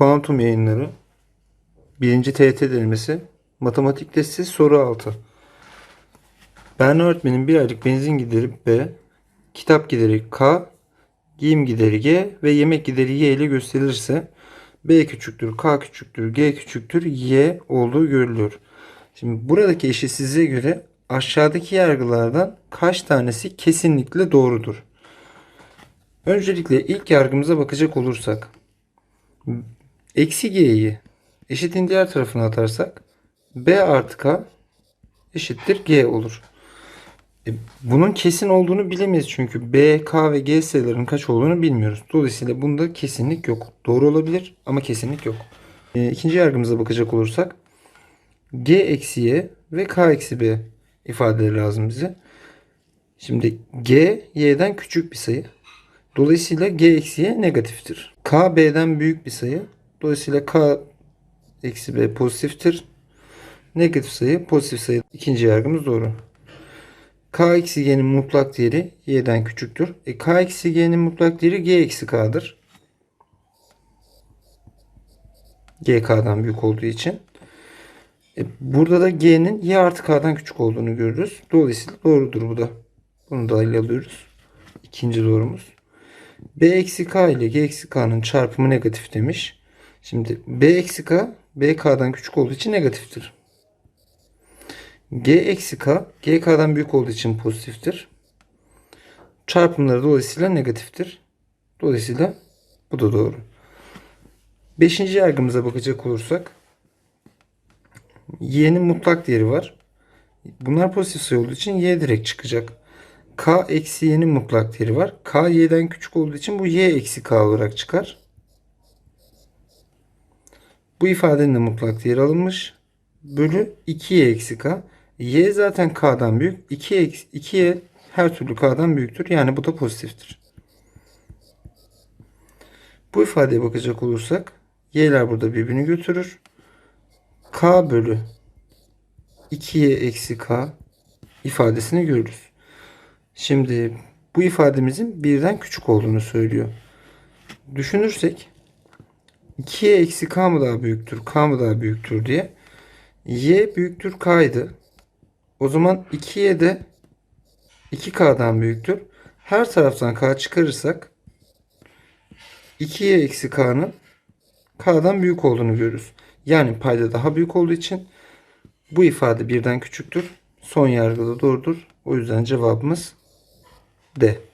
Kuantum yayınları. Birinci TYT denemesi. Matematik testi soru 6. Ben öğretmenin bir aylık benzin gideri B, kitap gideri K, giyim gideri G ve yemek gideri Y ile gösterilirse B küçüktür, K küçüktür, G küçüktür, Y olduğu görülüyor. Şimdi buradaki eşitsizliğe göre aşağıdaki yargılardan kaç tanesi kesinlikle doğrudur? Öncelikle ilk yargımıza bakacak olursak eksi g'yi eşitin diğer tarafına atarsak b artı k eşittir g olur. E, bunun kesin olduğunu bilemeyiz çünkü b, k ve g sayılarının kaç olduğunu bilmiyoruz. Dolayısıyla bunda kesinlik yok. Doğru olabilir ama kesinlik yok. E, ikinci yargımıza bakacak olursak g eksi y ve k eksi b ifadeleri lazım bize. Şimdi g y'den küçük bir sayı. Dolayısıyla g eksi y negatiftir. K b'den büyük bir sayı. Dolayısıyla k eksi b pozitiftir. Negatif sayı pozitif sayı. İkinci yargımız doğru. K eksi g'nin mutlak değeri y'den küçüktür. E, k eksi g'nin mutlak değeri g eksi k'dır. g k'dan büyük olduğu için. E, burada da g'nin y artı k'dan küçük olduğunu görürüz. Dolayısıyla doğrudur bu da. Bunu da alıyoruz. İkinci doğrumuz. B eksi K ile G eksi K'nın çarpımı negatif demiş. Şimdi B eksi K B K'dan küçük olduğu için negatiftir. G eksi K G K'dan büyük olduğu için pozitiftir. Çarpımları dolayısıyla negatiftir. Dolayısıyla bu da doğru. Beşinci yargımıza bakacak olursak y'nin mutlak değeri var. Bunlar pozitif sayı olduğu için y direkt çıkacak. K eksi y'nin mutlak değeri var. K y'den küçük olduğu için bu y eksi k olarak çıkar. Bu ifadenin de mutlak değeri alınmış. Bölü 2y eksi k. Y zaten k'dan büyük. 2 eksi 2y her türlü k'dan büyüktür. Yani bu da pozitiftir. Bu ifadeye bakacak olursak y'ler burada birbirini götürür. k bölü 2y eksi k ifadesini görürüz. Şimdi bu ifademizin birden küçük olduğunu söylüyor. Düşünürsek 2'ye eksi k mı daha büyüktür, k mı daha büyüktür diye y büyüktür k'ydı. O zaman 2'ye de 2k'dan büyüktür. Her taraftan k çıkarırsak 2'ye eksi k'nın k'dan büyük olduğunu görürüz. Yani payda daha büyük olduğu için bu ifade birden küçüktür. Son yargıda doğrudur. O yüzden cevabımız D.